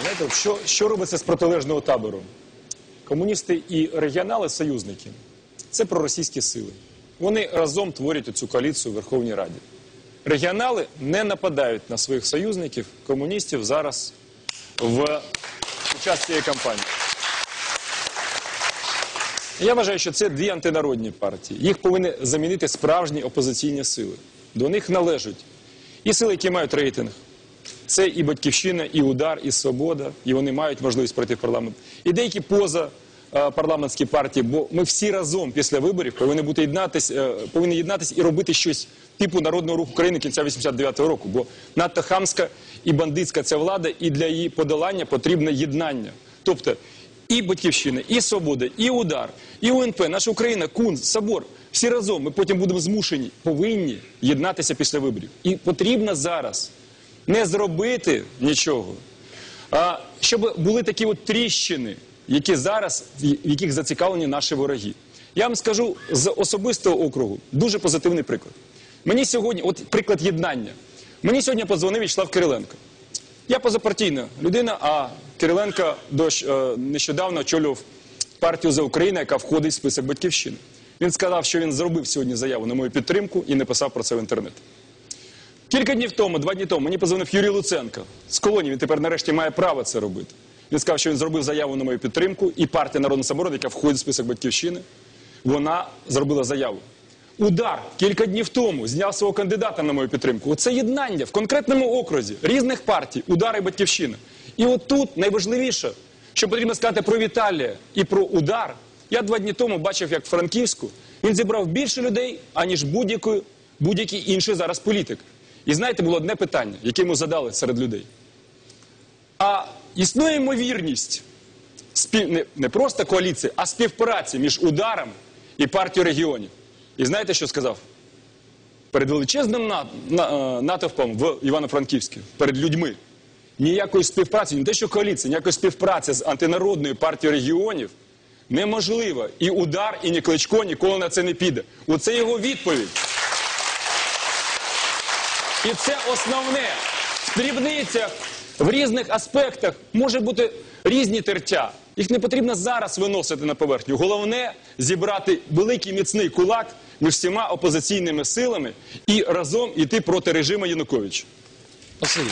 Знаєте, що, що робиться з протилежного табору? Комуністи і регіонали союзники це проросійські сили. Вони разом творять цю коаліцію у Верховній Раді. Регіонали не нападають на своїх союзників, комуністів зараз в час цієї кампанії. Я вважаю, що це дві антинародні партії. Їх повинні замінити справжні опозиційні сили. До них належать і сили, які мають рейтинг. Це і батьківщина, і удар, і свобода, і вони мають можливість пройти в парламент. І деякі поза е, парламентські партії, бо ми всі разом після виборів повинні бути єднатись, е, повинні єднатись і робити щось типу народного руху України кінця 89-го року. Бо надто хамська і бандитська ця влада, і для її подолання потрібне єднання. Тобто і батьківщина, і свобода, і удар, і УНП, наша Україна, КУН, Собор. Всі разом ми потім будемо змушені, повинні єднатися після виборів. І потрібно зараз не зробити нічого, а щоб були такі от тріщини, які зараз, в яких зацікавлені наші вороги. Я вам скажу з особистого округу дуже позитивний приклад. Мені сьогодні, от приклад єднання. Мені сьогодні подзвонив Вячеслав Кириленко. Я позапартійна людина, а Кириленко дощ, е, нещодавно очолював партію за Україну, яка входить в список батьківщини. Він сказав, що він зробив сьогодні заяву на мою підтримку і написав про це в інтернет. Кілька днів тому, два дні тому, мені позвонив Юрій Луценко з колонії. Він тепер нарешті має право це робити. Він сказав, що він зробив заяву на мою підтримку, і партія Народний Самород, яка входить в список батьківщини, вона зробила заяву. Удар кілька днів тому зняв свого кандидата на мою підтримку. Оце єднання в конкретному окрузі різних партій, удар і батьківщина. І от тут найважливіше, що потрібно сказати про Віталія і про удар. Я два дні тому бачив, як в Франківську він зібрав більше людей, аніж будь-який будь-який інший зараз політик. І знаєте, було одне питання, яке йому задали серед людей. А існує ймовірність не, просто коаліції, а співпраці між ударом і партією регіонів. І знаєте, що сказав? Перед величезним е, натовпом в Івано-Франківську, перед людьми, ніякої співпраці, не те, що коаліція, ніякої співпраці з антинародною партією регіонів неможливо. І удар, і ні Кличко ніколи на це не піде. Оце його відповідь. І це основне. В дрібницях, в різних аспектах може бути різні тертя. Їх не потрібно зараз виносити на поверхню. Головне зібрати великий міцний кулак між всіма опозиційними силами і разом йти проти режиму Януковича. Спасибо.